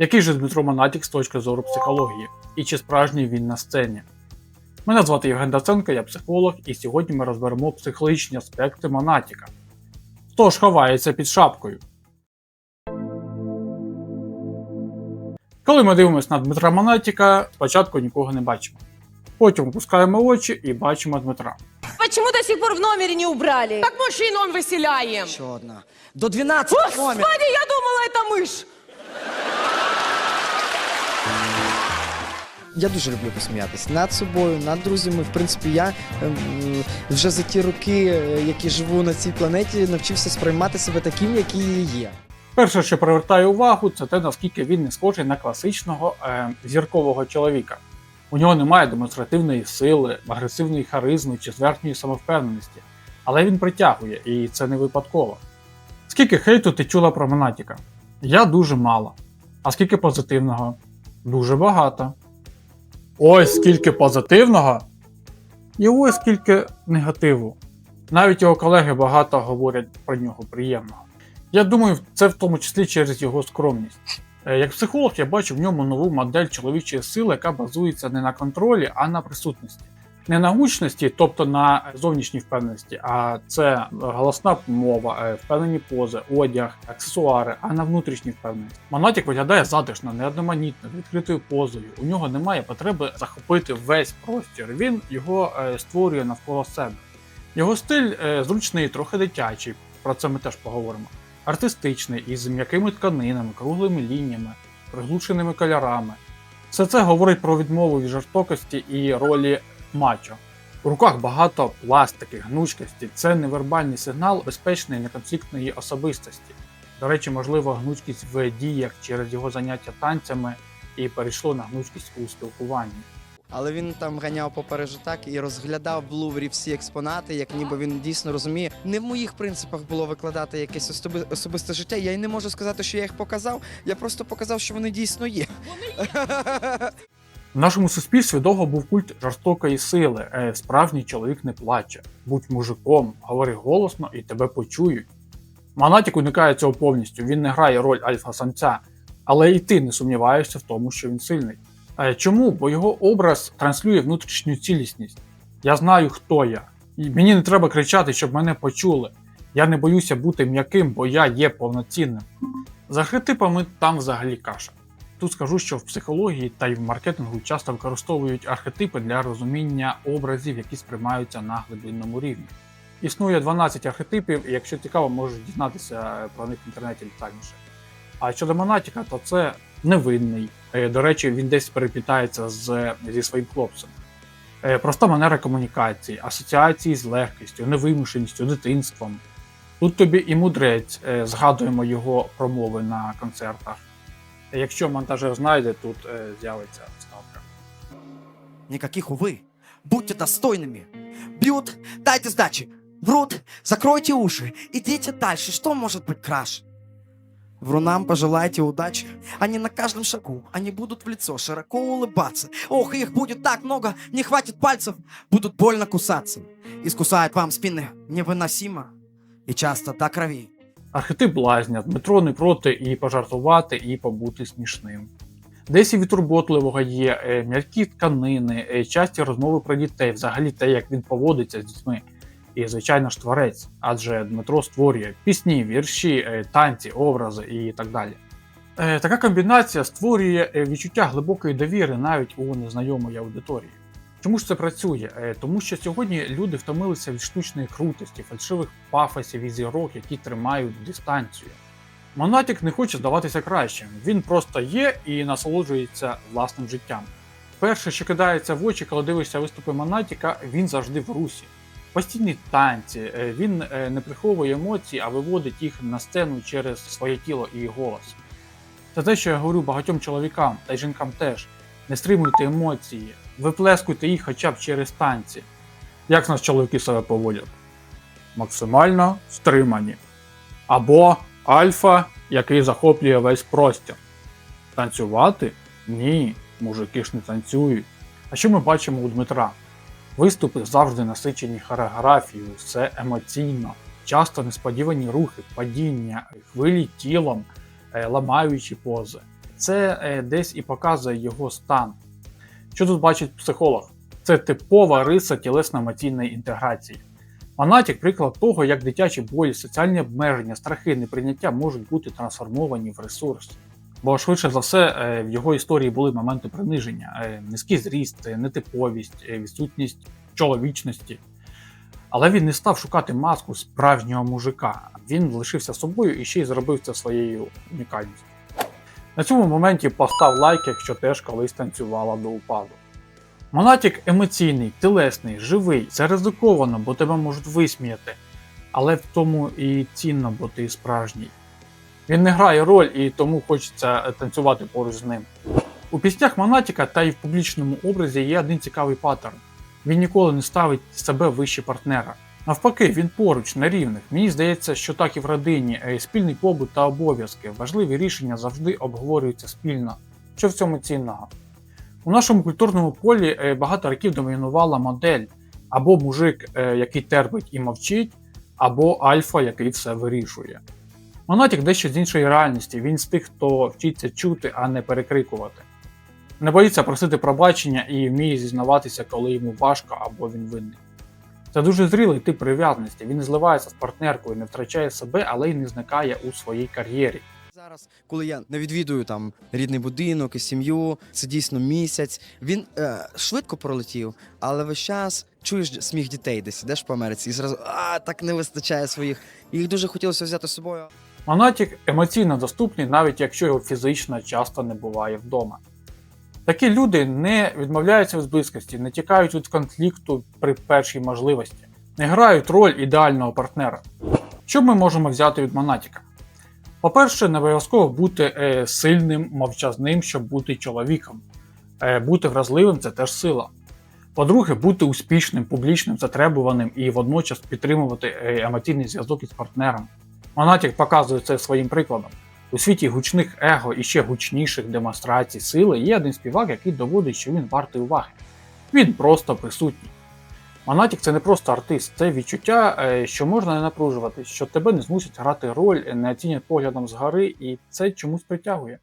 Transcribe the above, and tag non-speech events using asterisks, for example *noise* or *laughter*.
Який же Дмитро Монатік з точки зору психології? І чи справжній він на сцені? Мене звати Євген Даценко, я психолог, і сьогодні ми розберемо психологічні аспекти Монатіка. Хто ж ховається під шапкою? Коли ми дивимося на Дмитра Монатіка, спочатку нікого не бачимо. Потім опускаємо очі і бачимо Дмитра. Почему до сих пор в номере не убрали? Как мужчин он выселяем? Еще одна. До 12 Господи, номер. я думала, это мышь. Я дуже люблю посміятись над собою, над друзями. В принципі, я ем, вже за ті роки, е, які живу на цій планеті, навчився сприймати себе таким, який є. Перше, що привертає увагу, це те, наскільки він не схожий на класичного е, зіркового чоловіка. У нього немає демонстративної сили, агресивної харизми чи зверхньої самовпевненості, але він притягує, і це не випадково. Скільки хейту ти чула про Монатіка? Я дуже мало. А скільки позитивного? Дуже багато. Ось скільки позитивного, і ось скільки негативу. Навіть його колеги багато говорять про нього приємного. Я думаю, це в тому числі через його скромність. Е, Як психолог, я бачу в ньому нову модель чоловічої сили, яка базується не на контролі, а на присутності. Не на гучності, тобто на зовнішній впевненості, а це голосна мова, е, впевнені пози, одяг, аксесуари, а на внутрішній впевненості. Монатік виглядає затишно, неодноманітно, відкритою позою. У нього немає потреби захопити весь простір. Він його е, створює навколо себе. Його стиль е, зручний, трохи дитячий, про це ми теж поговоримо. Артистичний, із м'якими тканинами, круглими лініями, приглушеними кольорами. Все це говорить про відмову від жорстокості і ролі мачо. У руках багато пластики, гнучкості. Це невербальний сигнал безпечної неконфліктної особистості. До речі, можливо, гнучкість в діях через його заняття танцями і перейшло на гнучкість у спілкуванні. Але він там ганяв по Парижу так і розглядав в Луврі всі експонати, як ніби він дійсно розуміє. Не в моїх принципах було викладати якесь особи- особисте життя. Я й не можу сказати, що я їх показав. Я просто показав, що вони дійсно є. *laughs* В нашому суспільстві довго був культ жорстокої сили. Е, Справжній чоловік не плаче. Будь мужиком, говори голосно і тебе почують. Монатік уникає цього повністю. Він не грає роль альфа-самця, але і ти не сумніваєшся в тому, що він сильний. Е, Чому? Бо його образ транслює внутрішню цілісність. Я знаю, хто я. І мені не треба кричати, щоб мене почули. Я не боюся бути м'яким, бо я є повноцінним. За архетипами там взагалі каша. Тут скажу, що в психології та й в маркетингу часто використовують архетипи для розуміння образів, які сприймаються на глибинному рівні. Існує 12 архетипів, і якщо цікаво, можеш дізнатися про них в інтернеті детальніше. А щодо Монатіка, то це невинний. Е, До речі, він десь переплітається з, зі своїм хлопцем. Е, Проста манера комунікації, асоціації з легкістю, невимушеністю, дитинством. Тут тобі і мудрець, е, згадуємо його промови на концертах. Якщо монтажер знайде, тут е, з'явиться вставка. Никаких, увы. Будьте достойными. Бьют, дайте сдачи. Врут, закройте уши. Идите дальше. Что может быть краше? Врунам пожелайте удачи. Они на каждом шагу, они будут в лицо широко улыбаться. Ох, их будет так много, не хватит пальцев, будут больно кусаться. Искусают вам спины невыносимо и часто до крови. Архетип блазня. Дмитро не проти і пожартувати, і побути смішним. Десь і від турботливого є е, м'які тканини, е, часті розмови про дітей, взагалі те, як він поводиться з дітьми. І, звичайно ж, творець, адже Дмитро створює пісні, вірші, е, танці, образи і так далі. Така комбінація створює відчуття глибокої довіри навіть у незнайомої аудиторії. Чому ж це працює? Е, Тому що сьогодні люди втомилися від штучної крутості, фальшивих пафосів і зірок, які тримають дистанцію. Монатік не хоче здаватися кращим, він просто є і насолоджується власним життям. Перше, що кидається в очі, коли дивишся виступи Монатіка, він завжди в русі. Постійні танці, е, він е, не приховує емоцій, а виводить їх на сцену через своє тіло і голос. Це те, що я говорю багатьом чоловікам та й жінкам теж. Не стримуйте емоції, виплескуйте їх хоча б через танці. Як нас чоловіки себе поводять? Максимально стримані. Або альфа, який захоплює весь простір. Танцювати? Ні, мужики ж не танцюють. А що ми бачимо у Дмитра? Виступи завжди насичені хореографією, все емоційно, часто несподівані рухи, падіння, хвилі тілом, е, ламаючі пози. Це е, десь і показує його стан. Що тут бачить психолог? Це типова риса тілесно-емоційної інтеграції. Монатік приклад того, як дитячі болі, соціальні обмеження, страхи, неприйняття можуть бути трансформовані в ресурс. Бо швидше за все е, в його історії були моменти приниження, е, низький зріст, нетиповість, відсутність чоловічності. Але він не став шукати маску справжнього мужика. Він лишився собою і ще й зробив це своєю унікальністю. На цьому моменті постав лайк, якщо теж колись танцювала до упаду. Монатік емоційний, тілесний, живий, це ризиковано, бо тебе можуть висміяти. Але в тому і цінно, бо ти справжній. Він не грає роль і тому хочеться танцювати поруч з ним. У піснях Монатіка та й в публічному образі є один цікавий паттерн. Він ніколи не ставить себе вище партнера. Навпаки, він поруч на рівних. Мені здається, що так і в родині е, спільний побут та обов'язки, важливі рішення завжди обговорюються спільно. Що в цьому цінного? У нашому культурному полі е, багато років домінувала модель або мужик, е, який терпить і мовчить, або альфа, який все вирішує. Монатік дещо з іншої реальності, він з тих, хто вчиться чути, а не перекрикувати. Не боїться просити пробачення і вміє зізнаватися, коли йому важко або він винний. Це дуже зрілий тип прив'язаності. Він не зливається з партнеркою, не втрачає себе, але й не зникає у своїй кар'єрі. Зараз, коли я не відвідую там рідний будинок і сім'ю, це дійсно місяць. Він е, швидко пролетів, але весь час чуєш сміх дітей, десь ідеш по Америці, і зразу а так не вистачає своїх. Їх дуже хотілося взяти з собою. Монатік емоційно доступний, навіть якщо його фізично часто не буває вдома. Такі люди не відмовляються від близькості, не тікають від конфлікту при першій можливості, не грають роль ідеального партнера. Що ми можемо взяти від Монатіка? По-перше, не обов'язково бути е, сильним, мовчазним, щоб бути чоловіком. Е, бути вразливим це теж сила. По-друге, бути успішним, публічним, затребуваним і водночас підтримувати е, емоційний зв'язок із партнером. Монатік показує це своїм прикладом. У світі гучних его і ще гучніших демонстрацій сили є один співак, який доводить, що він вартий уваги. Він просто присутній. Монатік це не просто артист, це відчуття, е, що можна не напружуватись, що тебе не змусять грати роль, не оцінять поглядом згори, і це чомусь притягує.